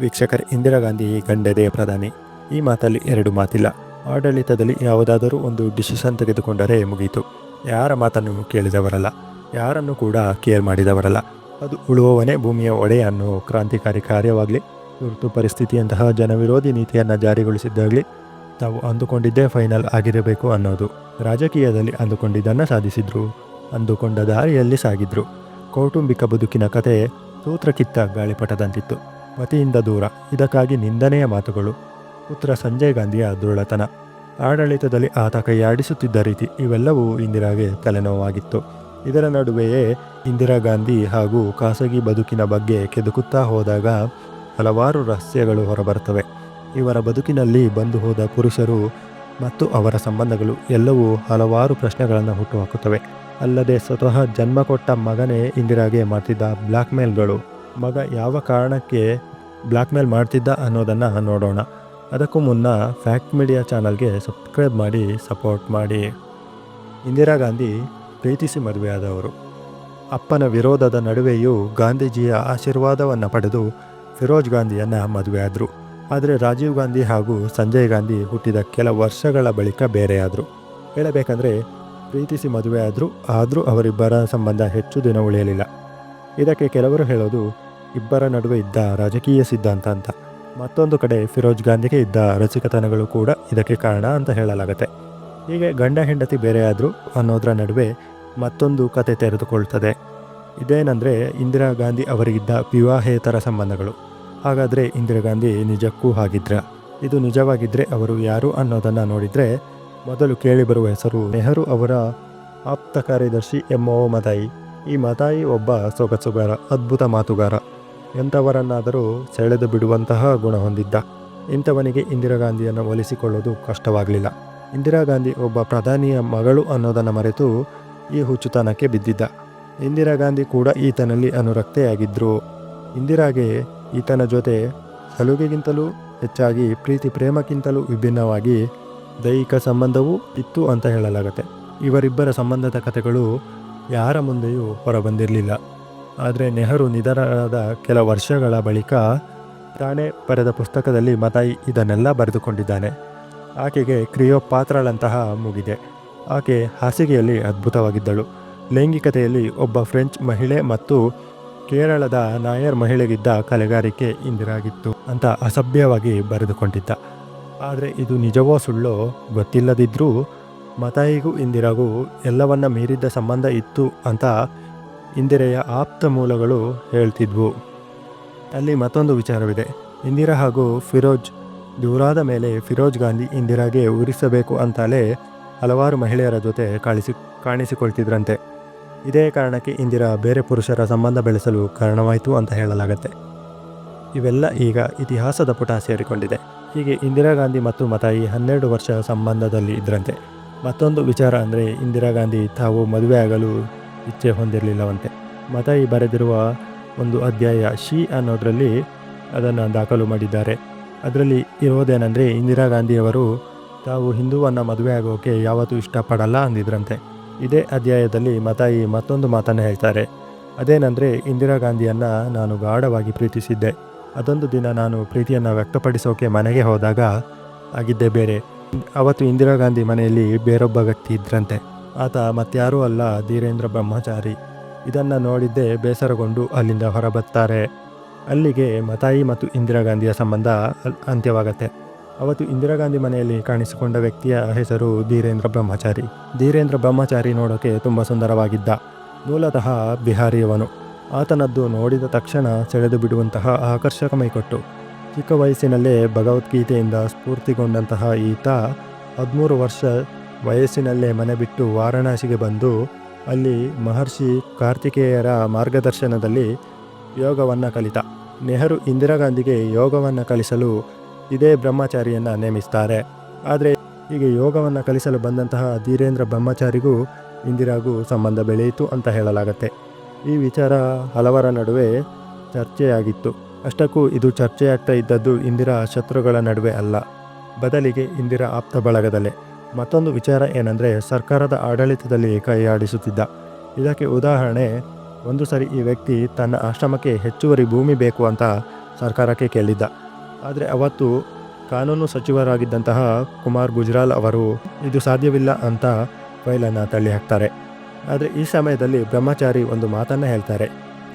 ವೀಕ್ಷಕರೇ ಇಂದಿರಾ ಗಾಂಧಿ ಗಂಡದೇ ಪ್ರಧಾನಿ. ಈ ಮಾತಲ್ಲಿ ಎರಡು ಮಾತಿಲ್ಲ. ಆಡಳಿತದಲ್ಲಿ ಯಾವುದಾದರೂ ಒಂದು ಡಿಸಿಷನ್ ತೆಗೆದುಕೊಂಡರೆ ಮುಗೀತು. ಯಾರ ಮಾತನ್ನು ಕೇಳಿದವರಲ್ಲ. ಯಾರನ್ನು ಕೂಡ ಕೇರ್ ಮಾಡಿದವರಲ್ಲ. ಅದು ಉಳುವವನೇ ಭೂಮಿಯ ಒಡೆಯ ಅನ್ನೋ ಕ್ರಾಂತಿಕಾರಿ ಕಾರ್ಯವಾಗಲಿ, ತುರ್ತು ಪರಿಸ್ಥಿತಿಯಂತಹ ಜನವಿರೋಧಿ ನೀತಿಯನ್ನು ಜಾರಿಗೊಳಿಸಿದ್ದಾಗಲಿ, ತಾವು ಅಂದುಕೊಂಡಿದ್ದೇ ಫೈನಲ್ ಆಗಿರಬೇಕು ಅನ್ನೋದು. ರಾಜಕೀಯದಲ್ಲಿ ಅಂದುಕೊಂಡಿದ್ದನ್ನು ಸಾಧಿಸಿದ್ರು. ಅಂದುಕೊಂಡ ದಾರಿಯಲ್ಲಿ ಸಾಗಿದ್ರು. ಕೌಟುಂಬಿಕ ಬದುಕಿನ ಕತೆ ಸೂತ್ರಕಿತ್ತ ಗಾಳಿಪಟದಂತಿತ್ತು. ಮತಿಯಿಂದ ದೂರ. ಇದಕ್ಕಾಗಿ ನಿಂದನೆಯ ಮಾತುಗಳು. ಪುತ್ರ ಸಂಜಯ್ ಗಾಂಧಿಯ ದುರುಳತನ. ಆಡಳಿತದಲ್ಲಿ ಆತ ಕೈಯಾಡಿಸುತ್ತಿದ್ದ ರೀತಿ ಇವೆಲ್ಲವೂ ಇಂದಿರಾಗೆ ತಲೆನೋವಾಗಿತ್ತು. ಇದರ ನಡುವೆಯೇ ಇಂದಿರಾ ಗಾಂಧಿ ಹಾಗೂ ಖಾಸಗಿ ಬದುಕಿನ ಬಗ್ಗೆ ಕೆದುಕುತ್ತಾ ಹೋದಾಗ ಹಲವಾರು ರಹಸ್ಯಗಳು ಹೊರಬರುತ್ತವೆ. ಇವರ ಬದುಕಿನಲ್ಲಿ ಬಂದು ಹೋದ ಪುರುಷರು ಮತ್ತು ಅವರ ಸಂಬಂಧಗಳು ಎಲ್ಲವೂ ಹಲವಾರು ಪ್ರಶ್ನೆಗಳನ್ನು ಹುಟ್ಟುಹಾಕುತ್ತವೆ ಅಲ್ಲದೆ ಸ್ವತಃ ಜನ್ಮ ಕೊಟ್ಟ ಮಗನೇ ಇಂದಿರಾಗೆ ಮಾಡ್ತಿದ್ದ ಬ್ಲ್ಯಾಕ್ ಮೇಲ್ಗಳು ಮಗ ಯಾವ ಕಾರಣಕ್ಕೆ ಬ್ಲ್ಯಾಕ್ ಮೇಲ್ ಮಾಡ್ತಿದ್ದ ಅನ್ನೋದನ್ನು ನೋಡೋಣ. ಅದಕ್ಕೂ ಮುನ್ನ ಫ್ಯಾಕ್ಟ್ ಮೀಡಿಯಾ ಚಾನಲ್ಗೆ ಸಬ್ಸ್ಕ್ರೈಬ್ ಮಾಡಿ, ಸಪೋರ್ಟ್ ಮಾಡಿ. ಇಂದಿರಾ ಗಾಂಧಿ ಪ್ರೀತಿಸಿ ಮದುವೆಯಾದವರು. ಅಪ್ಪನ ವಿರೋಧದ ನಡುವೆಯೂ ಗಾಂಧೀಜಿಯ ಆಶೀರ್ವಾದವನ್ನು ಪಡೆದು ಫಿರೋಜ್ ಗಾಂಧಿಯನ್ನು ಮದುವೆಯಾದರು. ಆದರೆ ರಾಜೀವ್ ಗಾಂಧಿ ಹಾಗೂ ಸಂಜಯ್ ಗಾಂಧಿ ಹುಟ್ಟಿದ ಕೆಲ ವರ್ಷಗಳ ಬಳಿಕ ಬೇರೆಯಾದರು. ಹೇಳಬೇಕಂದ್ರೆ ಪ್ರೀತಿಸಿ ಮದುವೆಯಾದರು, ಆದರೂ ಅವರಿಬ್ಬರ ಸಂಬಂಧ ಹೆಚ್ಚು ದಿನ ಉಳಿಯಲಿಲ್ಲ. ಇದಕ್ಕೆ ಕೆಲವರು ಹೇಳೋದು ಇಬ್ಬರ ನಡುವೆ ಇದ್ದ ರಾಜಕೀಯ ಸಿದ್ಧಾಂತ ಅಂತ. ಮತ್ತೊಂದು ಕಡೆ ಫಿರೋಜ್ ಗಾಂಧಿಗೆ ಇದ್ದ ರಸಿಕತನಗಳು ಕೂಡ ಇದಕ್ಕೆ ಕಾರಣ ಅಂತ ಹೇಳಲಾಗುತ್ತೆ. ಹೀಗೆ ಗಂಡ ಹೆಂಡತಿ ಬೇರೆಯಾದರೂ ಅನ್ನೋದರ ನಡುವೆ ಮತ್ತೊಂದು ಕತೆ ತೆರೆದುಕೊಳ್ತದೆ. ಇದೇನೆಂದರೆ ಇಂದಿರಾ ಗಾಂಧಿ ಅವರಿಗಿದ್ದ ವಿವಾಹೇತರ ಸಂಬಂಧಗಳು. ಹಾಗಾದರೆ ಇಂದಿರಾ ಗಾಂಧಿ ನಿಜಕ್ಕೂ ಹಾಗಿದ್ರ? ಇದು ನಿಜವಾಗಿದ್ದರೆ ಅವರು ಯಾರು ಅನ್ನೋದನ್ನು ನೋಡಿದರೆ ಮೊದಲು ಕೇಳಿಬರುವ ಹೆಸರು ನೆಹರು ಅವರ ಆಪ್ತ ಕಾರ್ಯದರ್ಶಿ ಎಂ ಒ ಮದಾಯಿ ಈ ಮತಾಯಿ ಒಬ್ಬ ಸೊಗಸುಗಾರ, ಅದ್ಭುತ ಮಾತುಗಾರ. ಎಂಥವರನ್ನಾದರೂ ಸೆಳೆದು ಬಿಡುವಂತಹ ಗುಣ ಹೊಂದಿದ್ದ. ಇಂಥವನಿಗೆ ಇಂದಿರಾ ಗಾಂಧಿಯನ್ನು ಒಲಿಸಿಕೊಳ್ಳೋದು ಕಷ್ಟವಾಗಲಿಲ್ಲ. ಇಂದಿರಾ ಗಾಂಧಿ ಒಬ್ಬ ಪ್ರಧಾನಿಯ ಮಗಳು ಅನ್ನೋದನ್ನು ಮರೆತು ಈ ಹುಚ್ಚುತನಕ್ಕೆ ಬಿದ್ದಿದ್ದ. ಇಂದಿರಾ ಗಾಂಧಿ ಕೂಡ ಈತನಲ್ಲಿ ಅನುರಕ್ತೆಯಾಗಿದ್ದರು ಇಂದಿರಾಗೆ ಈತನ ಜೊತೆ ಸಲುಗೆಗಿಂತಲೂ ಹೆಚ್ಚಾಗಿ ಪ್ರೀತಿ ಪ್ರೇಮಕ್ಕಿಂತಲೂ ವಿಭಿನ್ನವಾಗಿ ದೈಹಿಕ ಸಂಬಂಧವೂ ಇತ್ತು ಅಂತ ಹೇಳಲಾಗುತ್ತೆ. ಇವರಿಬ್ಬರ ಸಂಬಂಧದ ಕಥೆಗಳು ಯಾರ ಮುಂದೆಯೂ ಹೊರಬಂದಿರಲಿಲ್ಲ. ಆದರೆ ನೆಹರು ನಿಧನರಾದ ಕೆಲ ವರ್ಷಗಳ ಬಳಿಕ ತಾನೇ ಬರೆದ ಪುಸ್ತಕದಲ್ಲಿ ಮತಾಯಿ ಇದನ್ನೆಲ್ಲ ಬರೆದುಕೊಂಡಿದ್ದಾನೆ. ಆಕೆಗೆ ಕ್ರಿಯೋಪಾತ್ರಳಂತಹ ಮುಗಿದೆ. ಆಕೆ ಹಾಸಿಗೆಯಲ್ಲಿ ಅದ್ಭುತವಾಗಿದ್ದಳು. ಲೈಂಗಿಕತೆಯಲ್ಲಿ ಒಬ್ಬ ಫ್ರೆಂಚ್ ಮಹಿಳೆ ಮತ್ತು ಕೇರಳದ ನಾಯರ್ ಮಹಿಳೆಗಿದ್ದ ಕಲೆಗಾರಿಕೆ ಇಂದಿರಾಗಿತ್ತು ಅಂತ ಅಸಭ್ಯವಾಗಿ ಬರೆದುಕೊಂಡಿದ್ದ. ಆದರೆ ಇದು ನಿಜವೋ ಸುಳ್ಳೋ ಗೊತ್ತಿಲ್ಲದಿದ್ದರೂ ಮತಾಯಿಗೂ ಇಂದಿರಾಗೂ ಎಲ್ಲವನ್ನ ಮೀರಿದ್ದ ಸಂಬಂಧ ಇತ್ತು ಅಂತ ಇಂದಿರೆಯ ಆಪ್ತ ಮೂಲಗಳು ಹೇಳ್ತಿದ್ವು. ಅಲ್ಲಿ ಮತ್ತೊಂದು ವಿಚಾರವಿದೆ. ಇಂದಿರಾ ಹಾಗೂ ಫಿರೋಜ್, ದೂರಾದ ಮೇಲೆ ಫಿರೋಜ್ ಗಾಂಧಿ ಇಂದಿರಾಗೆ ಉರಿಸಬೇಕು ಅಂತಲೇ ಹಲವಾರು ಮಹಿಳೆಯರ ಜೊತೆ ಕಾಣಿಸಿ, ಕಾಣಿಸಿಕೊಳ್ತಿದ್ರಂತೆ. ಇದೇ ಕಾರಣಕ್ಕೆ ಇಂದಿರಾ ಬೇರೆ ಪುರುಷರ ಸಂಬಂಧ ಬೆಳೆಸಲು ಕಾರಣವಾಯಿತು ಅಂತ ಹೇಳಲಾಗತ್ತೆ. ಇವೆಲ್ಲ ಈಗ ಇತಿಹಾಸದ ಪುಟ ಸೇರಿಕೊಂಡಿದೆ. ಹೀಗೆ ಇಂದಿರಾ ಗಾಂಧಿ ಮತ್ತು ಮತಾಯಿ ಹನ್ನೆರಡು ವರ್ಷ ಸಂಬಂಧದಲ್ಲಿ ಇದ್ರಂತೆ. ಮತ್ತೊಂದು ವಿಚಾರ ಅಂದರೆ ಇಂದಿರಾ ಗಾಂಧಿ ತಾವು ಮದುವೆಯಾಗಲು ಇಚ್ಛೆ ಹೊಂದಿರಲಿಲ್ಲವಂತೆ. ಮತಾಯಿ ಬರೆದಿರುವ ಒಂದು ಅಧ್ಯಾಯ ಶಿ ಅನ್ನೋದರಲ್ಲಿ ಅದನ್ನು ದಾಖಲು ಮಾಡಿದ್ದಾರೆ. ಅದರಲ್ಲಿ ಇರೋದೇನೆಂದರೆ ಇಂದಿರಾ ಗಾಂಧಿಯವರು, ತಾವು ಹಿಂದೂವನ್ನು ಮದುವೆ ಆಗೋಕೆ ಯಾವತ್ತೂ ಇಷ್ಟಪಡಲ್ಲ ಅಂದಿದ್ರಂತೆ. ಇದೇ ಅಧ್ಯಾಯದಲ್ಲಿ ಮತಾಯಿ ಮತ್ತೊಂದು ಮಾತನ್ನು ಹೇಳ್ತಾರೆ. ಅದೇನೆಂದರೆ, ಇಂದಿರಾ ಗಾಂಧಿಯನ್ನು ನಾನು ಗಾಢವಾಗಿ ಪ್ರೀತಿಸಿದ್ದೆ. ಅದೊಂದು ದಿನ ನಾನು ಪ್ರೀತಿಯನ್ನು ವ್ಯಕ್ತಪಡಿಸೋಕೆ ಮನೆಗೆ ಹೋದಾಗ ಆಗಿದ್ದೆ ಬೇರೆ. ಅವತ್ತು ಇಂದಿರಾ ಗಾಂಧಿ ಮನೆಯಲ್ಲಿ ಬೇರೊಬ್ಬ ವ್ಯಕ್ತಿ ಇದ್ರಂತೆ. ಆತ ಮತ್ಯಾರೂ ಅಲ್ಲ ಧೀರೇಂದ್ರ ಬ್ರಹ್ಮಚಾರಿ. ಇದನ್ನು ನೋಡಿದ್ದೇ ಬೇಸರಗೊಂಡು ಅಲ್ಲಿಂದ ಹೊರಬತ್ತಾರೆ ಅಲ್ಲಿಗೆ ಮತಾಯಿ ಮತ್ತು ಇಂದಿರಾ ಗಾಂಧಿಯ ಸಂಬಂಧ ಅಂತ್ಯವಾಗತ್ತೆ. ಅವತ್ತು ಇಂದಿರಾ ಗಾಂಧಿ ಮನೆಯಲ್ಲಿ ಕಾಣಿಸಿಕೊಂಡ ವ್ಯಕ್ತಿಯ ಹೆಸರು ಧೀರೇಂದ್ರ ಬ್ರಹ್ಮಚಾರಿ. ಧೀರೇಂದ್ರ ಬ್ರಹ್ಮಚಾರಿ ನೋಡೋಕೆ ತುಂಬ ಸುಂದರವಾಗಿದ್ದ. ಮೂಲತಃ ಬಿಹಾರಿಯವನು. ಆತನದ್ದು ನೋಡಿದ ತಕ್ಷಣ ಸೆಳೆದು ಬಿಡುವಂತಹ ಆಕರ್ಷಕ ಮೈಕೊಟ್ಟು ಚಿಕ್ಕ ವಯಸ್ಸಿನಲ್ಲೇ ಭಗವದ್ಗೀತೆಯಿಂದ ಸ್ಫೂರ್ತಿಗೊಂಡಂತಹ ಈತ ಹದಿಮೂರು ವರ್ಷ ವಯಸ್ಸಿನಲ್ಲೇ ಮನೆ ಬಿಟ್ಟು ವಾರಣಾಸಿಗೆ ಬಂದು ಅಲ್ಲಿ ಮಹರ್ಷಿ ಕಾರ್ತಿಕೇಯರ ಮಾರ್ಗದರ್ಶನದಲ್ಲಿ ಯೋಗವನ್ನು ಕಲಿತ. ನೆಹರು ಇಂದಿರಾ ಗಾಂಧಿಗೆ ಯೋಗವನ್ನು ಕಲಿಸಲು ಇದೇ ಬ್ರಹ್ಮಚಾರಿಯನ್ನು ನೇಮಿಸ್ತಾರೆ. ಆದರೆ ಹೀಗೆ ಯೋಗವನ್ನು ಕಲಿಸಲು ಬಂದಂತಹ ಧೀರೇಂದ್ರ ಬ್ರಹ್ಮಚಾರಿಗೂ ಇಂದಿರಾಗೂ ಸಂಬಂಧ ಬೆಳೆಯಿತು ಅಂತ ಹೇಳಲಾಗತ್ತೆ. ಈ ವಿಚಾರ ಹಲವರ ನಡುವೆ ಚರ್ಚೆಯಾಗಿತ್ತು. ಅಷ್ಟಕ್ಕೂ ಇದು ಚರ್ಚೆಯಾಗ್ತಾ ಇದ್ದದ್ದು ಇಂದಿರಾ ಶತ್ರುಗಳ ನಡುವೆ ಅಲ್ಲ. ಬದಲಿಗೆ ಇಂದಿರಾ ಆಪ್ತ ಬಳಗದಲ್ಲೇ. ಮತ್ತೊಂದು ವಿಚಾರ ಏನಂದರೆ, ಸರ್ಕಾರದ ಆಡಳಿತದಲ್ಲಿ ಕೈಯಾಡಿಸುತ್ತಿದ್ದ. ಇದಕ್ಕೆ ಉದಾಹರಣೆ, ಒಂದು ಸರಿ ಈ ವ್ಯಕ್ತಿ ತನ್ನ ಆಶ್ರಮಕ್ಕೆ ಹೆಚ್ಚುವರಿ ಭೂಮಿ ಬೇಕು ಅಂತ ಸರ್ಕಾರಕ್ಕೆ ಕೇಳಿದ್ದ. ಆದರೆ ಅವತ್ತು ಕಾನೂನು ಸಚಿವರಾಗಿದ್ದಂತಹ ಕುಮಾರ್ ಗುಜ್ರಾಲ್ ಅವರು, ಇದು ಸಾಧ್ಯವಿಲ್ಲ ಅಂತ ಫೈಲನ್ನು ತಳ್ಳಿ ಹಾಕ್ತಾರೆ. ಆದರೆ ಈ ಸಮಯದಲ್ಲಿ ಬ್ರಹ್ಮಚಾರಿ ಒಂದು ಮಾತನ್ನು ಹೇಳ್ತಾರೆ.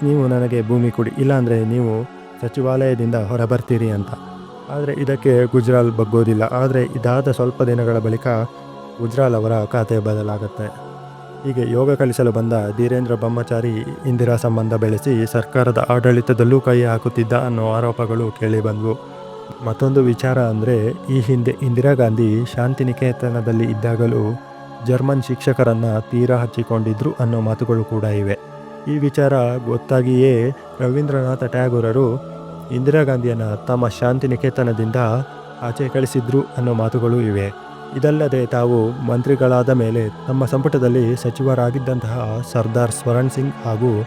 ನೀವು ನನಗೆ ಭೂಮಿ ಕೊಡಿ, ಇಲ್ಲಾಂದರೆ ನೀವು ಸಚಿವಾಲಯದಿಂದ ಹೊರಬರ್ತೀರಿ ಅಂತ. ಆದರೆ ಇದಕ್ಕೆ ಗುಜ್ರಾಲ್ ಬಗ್ಗೋದಿಲ್ಲ. ಆದರೆ ಇದಾದ ಸ್ವಲ್ಪ ದಿನಗಳ ಬಳಿಕ ಗುಜ್ರಾಲ್ ಅವರ ಖಾತೆ ಬದಲಾಗುತ್ತೆ. ಹೀಗೆ ಯೋಗ ಕಲಿಸಲು ಬಂದ ಧೀರೇಂದ್ರ ಬ್ರಹ್ಮಚಾರಿ ಇಂದಿರಾ ಸಂಬಂಧ ಬೆಳೆಸಿ ಸರ್ಕಾರದ ಆಡಳಿತದಲ್ಲೂ ಕೈ ಹಾಕುತ್ತಿದ್ದ ಅನ್ನೋ ಆರೋಪಗಳು ಕೇಳಿಬಂದವು ಮತ್ತೊಂದು ವಿಚಾರ ಅಂದರೆ, ಈ ಹಿಂದೆ ಇಂದಿರಾ ಗಾಂಧಿ ಶಾಂತಿನಿಕೇತನದಲ್ಲಿ ಇದ್ದಾಗಲೂ ಜರ್ಮನ್ ಶಿಕ್ಷಕರನ್ನು ತೀರ ಹಚ್ಚಿಕೊಂಡಿದ್ರು ಅನ್ನೋ ಮಾತುಗಳು ಕೂಡ ಇವೆ. ಈ ವಿಚಾರ ಗೊತ್ತಾಗಿಯೇ ರವೀಂದ್ರನಾಥ ಟ್ಯಾಗೋರರು ಇಂದಿರಾ ಗಾಂಧಿಯನ್ನು ತಮ್ಮ ಶಾಂತಿನಿಕೇತನದಿಂದ ಆಚೆ ಕಳಿಸಿದ್ರು ಅನ್ನೋ ಮಾತುಗಳು ಇವೆ. ಇದಲ್ಲದೆ ತಾವು ಮಂತ್ರಿಗಳಾದ ಮೇಲೆ ತಮ್ಮ ಸಂಪುಟದಲ್ಲಿ ಸಚಿವರಾಗಿದ್ದಂತಹ ಸರ್ದಾರ್ ಸ್ವರಣ್ ಸಿಂಗ್ ಹಾಗೂ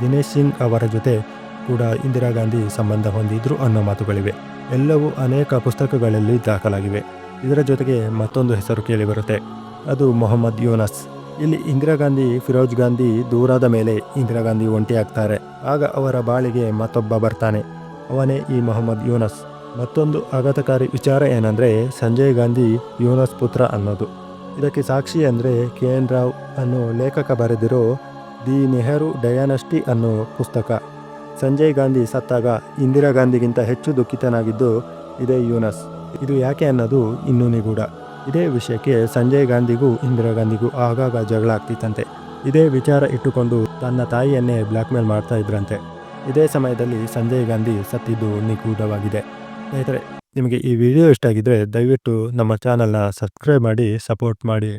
ದಿನೇಶ್ ಸಿಂಗ್ ಅವರ ಜೊತೆ ಕೂಡ ಇಂದಿರಾ ಗಾಂಧಿ ಸಂಬಂಧ ಹೊಂದಿದ್ರು ಅನ್ನೋ ಮಾತುಗಳಿವೆ. ಎಲ್ಲವೂ ಅನೇಕ ಪುಸ್ತಕಗಳಲ್ಲಿ ದಾಖಲಾಗಿವೆ. ಇದರ ಜೊತೆಗೆ ಮತ್ತೊಂದು ಹೆಸರು ಕೇಳಿಬರುತ್ತೆ. ಅದು ಮೊಹಮ್ಮದ್ ಯೂನಸ್. ಇಲ್ಲಿ ಇಂದಿರಾ ಗಾಂಧಿ, ಫಿರೋಜ್ ಗಾಂಧಿ ದೂರಾದ ಮೇಲೆ ಇಂದಿರಾ ಗಾಂಧಿ ಒಂಟಿಯಾಗ್ತಾರೆ. ಆಗ ಅವರ ಬಾಳಿಗೆ ಮತ್ತೊಬ್ಬ ಬರ್ತಾನೆ. ಅವನೇ ಈ ಮೊಹಮ್ಮದ್ ಯೂನಸ್. ಮತ್ತೊಂದು ಆಘಾತಕಾರಿ ವಿಚಾರ ಏನಂದರೆ ಸಂಜಯ್ ಗಾಂಧಿ ಯೂನಸ್ ಪುತ್ರ ಅನ್ನೋದು. ಇದಕ್ಕೆ ಸಾಕ್ಷಿ ಅಂದರೆ ಕೆ ಎನ್ ರಾವ್ ಅನ್ನೋ ಲೇಖಕ ಬರೆದಿರೋ ದಿ ನೆಹರು ಡಯಾನಸ್ಟಿ ಅನ್ನೋ ಪುಸ್ತಕ. ಸಂಜಯ್ ಗಾಂಧಿ ಸತ್ತಾಗ ಇಂದಿರಾ ಗಾಂಧಿಗಿಂತ ಹೆಚ್ಚು ದುಃಖಿತನಾಗಿದ್ದು ಇದೇ ಯೂನಸ್. ಇದು ಯಾಕೆ ಅನ್ನೋದು ಇನ್ನೂ ನಿಗೂಢ. ಇದೇ ವಿಷಯಕ್ಕೆ ಸಂಜಯ್ ಗಾಂಧಿಗೂ ಇಂದಿರಾ ಗಾಂಧಿಗೂ ಆಗಾಗ ಜಗಳ ಆಗ್ತಿತ್ತಂತೆ. ಇದೇ ವಿಚಾರ ಇಟ್ಟುಕೊಂಡು ತನ್ನ ತಾಯಿಯನ್ನೇ ಬ್ಲ್ಯಾಕ್ಮೇಲ್ ಮಾಡ್ತಾ ಇದ್ರಂತೆ. ಇದೇ ಸಮಯದಲ್ಲಿ ಸಂಜಯ್ ಗಾಂಧಿ ಸತ್ತಿದ್ದು ನಿಗೂಢವಾಗಿದೆ. ಸ್ನೇಹಿತರೆ, ನಿಮಗೆ ಈ ವಿಡಿಯೋ ಇಷ್ಟ ಆಗಿದ್ದರೆ ದಯವಿಟ್ಟು ನಮ್ಮ ಚಾನಲ್ನ ಸಬ್ಸ್ಕ್ರೈಬ್ ಮಾಡಿ, ಸಪೋರ್ಟ್ ಮಾಡಿ.